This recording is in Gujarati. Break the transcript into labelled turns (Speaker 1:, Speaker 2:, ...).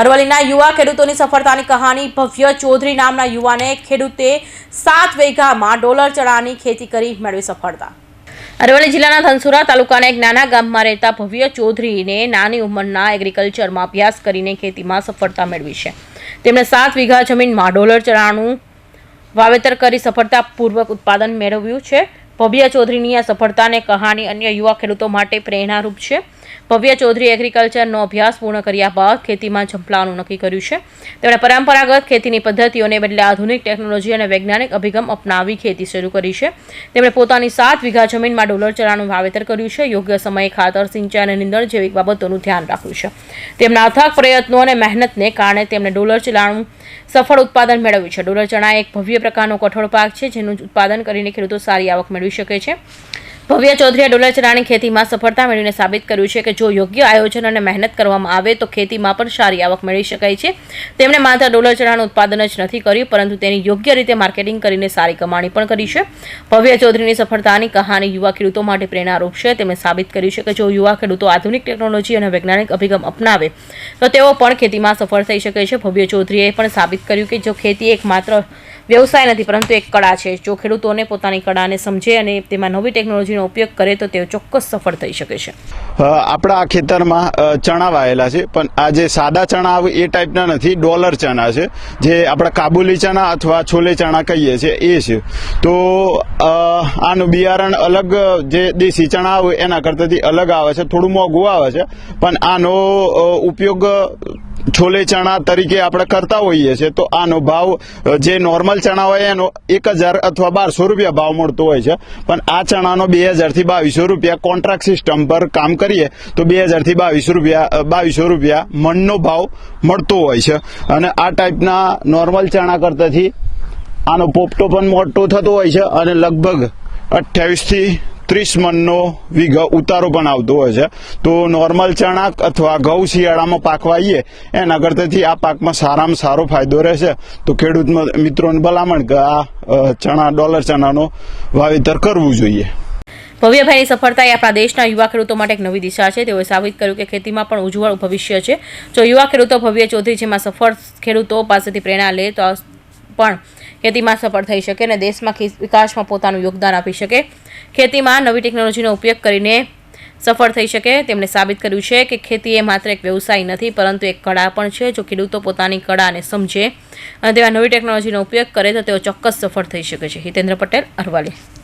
Speaker 1: અરવલ્લીના યુવા ખેડૂતોની સફળતાની કહાની ભવ્ય ચૌધરી નામના યુવાને ખેડૂતે સાત વીઘામાં ડોલર ચણાની ખેતી કરી મેળવી સફળતા. અરવલ્લી જિલ્લાના ધનસુરા તાલુકાના એક નાના ગામમાં રહેતા ભવ્ય ચૌધરીને નાની ઉંમરના એગ્રીકલ્ચરમાં અભ્યાસ કરીને ખેતીમાં સફળતા મેળવી છે. તેમણે સાત વીઘા જમીનમાં ડોલર ચણાનું વાવેતર કરી સફળતાપૂર્વક ઉત્પાદન મેળવ્યું છે. ભવ્ય ચૌધરીની આ સફળતાને કહાની અન્ય યુવા ખેડૂતો માટે પ્રેરણારૂપ છે. ભવ્ય ચૌધરી એગ્રીકલ્ચરનો અભ્યાસ પૂર્ણ કર્યા બાદ ખેતીમાં ઝંપલાવાનું નક્કી કર્યું છે. તેમણે પરંપરાગત ખેતીની પદ્ધતિઓને બદલે આધુનિક ટેકનોલોજી અને વૈજ્ઞાનિક અભિગમ અપનાવી ખેતી શરૂ કરી છે. તેમણે પોતાની સાત વીઘા જમીનમાં ડોલર ચણાનું વાવેતર કર્યું છે. યોગ્ય સમયે ખાતર, સિંચાઈ અને નિંદણ જેવી બાબતોનું ધ્યાન રાખ્યું છે. તેમના અથાગ પ્રયત્નો અને મહેનતને કારણે તેમણે ડોલર ચણાનું સફળ ઉત્પાદન મેળવ્યું છે. ડોલર ચણા એક ભવ્ય પ્રકારનો કઠોળ પાક છે, જેનું ઉત્પાદન કરીને ખેડૂતો સારી આવક મેળવી શકે છે. ભવ્ય ચૌધરીએ ડોલર ચણાની ખેતીમાં સફળતા મેળવીને સાબિત કર્યું છે કે જો યોગ્ય આયોજન અને મહેનત કરવામાં આવે તો ખેતીમાં પણ સારી આવક મેળવી શકાય છે. તેમણે માત્ર ડોલર ચણાનું ઉત્પાદન જ નથી કર્યું, પરંતુ તેની યોગ્ય રીતે માર્કેટિંગ કરીને સારી કમાણી પણ કરી છે. ભવ્ય ચૌધરીની સફળતાની કહાની યુવા ખેડૂતો માટે પ્રેરણારૂપ છે. તેમણે સાબિત કર્યું છે કે જો યુવા ખેડૂતો આધુનિક ટેકનોલોજી અને વૈજ્ઞાનિક અભિગમ અપનાવે, તો તેઓ પણ ખેતીમાં સફળ થઈ શકે છે. ભવ્ય ચૌધરીએ પણ સાબિત કર્યું કે જો ખેતી એક માત્ર વ્યવસાય નથી, પરંતુ એક કળા છે. જો ખેડૂતોને પોતાની કળાને સમજે અને તેમાં નવી ટેકનોલોજીનો ઉપયોગ કરે, તો તેઓ ચોક્કસ સફળ થઈ શકે છે.
Speaker 2: આપણા આ ખેતરમાં ચણા વાયેલા છે, પણ આ જે સાદા ચણા આવે, એ ટાઈપના નથી, ડોલર ચણા છે. જે આપણા કાબુલી ચણા અથવા છોલે ચણા કહીએ છીએ એ છે. તો આનું બિયારણ અલગ, જે દેશી ચણા આવે, એના કરતાંથી અલગ આવે છે, થોડું મોંઘું આવે છે, પણ આનો ઉપયોગ છોલે ચણા તરીકે આપણે કરતા હોઈએ છીએ, તો આનો ભાવ જે નોર્મલ ચણા હોય એનો એક હજાર અથવા બારસો રૂપિયા ભાવ મળતો હોય છે. પણ આ ચણાનો બે હજારથી બાવીસો રૂપિયા કોન્ટ્રાક્ટ સિસ્ટમ પર કામ કરીએ, તો બે હજારથી બાવીસ રૂપિયા બાવીસો રૂપિયા મણનો ભાવ મળતો હોય છે. અને આ ટાઈપના નોર્મલ ચણા કરતાથી આનો પોપટો પણ મોટો થતો હોય છે અને લગભગ અઠ્યાવીસથી ત્રીસ મનનો ઉતારો પણ આવતો હોય છે. તો નોર્મલ ચણા અથવા ઘઉં શિયાળામાં પાકવાઈએ, એના કરતાથી આ પાકમાં સારામાં સારો ફાયદો રહેશે. તો ખેડૂત મિત્રોને ભલામણ કે આ ચણા, ડોલર ચણાનો વાવેતર કરવું જોઈએ.
Speaker 1: ભવ્યભાઈની સફળતા એ આપણા દેશના યુવા ખેડૂતો માટે એક નવી દિશા છે. તેઓએ સાબિત કર્યું કે ખેતીમાં પણ ઉજ્જવળ ભવિષ્ય છે. જો યુવા ખેડૂતો ભવ્ય ચૌધરી જેમાં સફળ ખેડૂતો પાસેથી પ્રેરણા લે, તો પણ ખેતીમાં સફળ થઈ શકે અને દેશમાં વિકાસમાં પોતાનું યોગદાન આપી શકે. ખેતીમાં નવી ટેકનોલોજીનો ઉપયોગ કરીને સફળ થઈ શકે. તેમણે સાબિત કર્યું છે કે ખેતી એ માત્ર એક વ્યવસાય નથી, પરંતુ એક કળા પણ છે. જો ખેડૂતો પોતાની કળાને સમજે અને તેમાં નવી ટેકનોલોજીનો ઉપયોગ કરે તો તેઓ ચોક્કસ સફળ થઈ શકે છે. હિતેન્દ્ર પટેલ અરવાલી